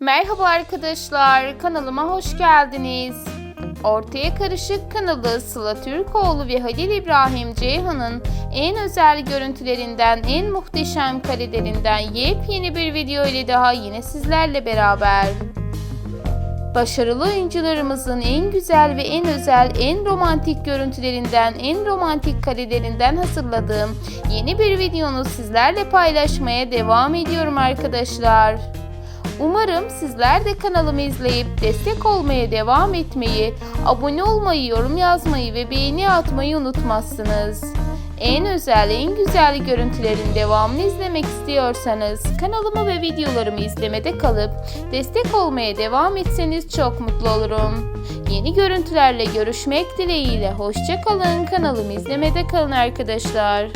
Merhaba arkadaşlar, kanalıma hoş geldiniz. Ortaya Karışık kanalı Sıla Türkoğlu ve Halil İbrahim Ceyhan'ın en özel görüntülerinden, en muhteşem karelerinden yepyeni bir video ile daha yine sizlerle beraber. Başarılı oyuncularımızın en güzel ve en özel, en romantik görüntülerinden, en romantik karelerinden hazırladığım yeni bir videonu sizlerle paylaşmaya devam ediyorum arkadaşlar. Umarım sizler de kanalımı izleyip destek olmaya devam etmeyi, abone olmayı, yorum yazmayı ve beğeni atmayı unutmazsınız. En özel, en güzel görüntülerin devamını izlemek istiyorsanız kanalımı ve videolarımı izlemede kalıp destek olmaya devam etseniz çok mutlu olurum. Yeni görüntülerle görüşmek dileğiyle hoşça kalın. Kanalımı izlemede kalın arkadaşlar.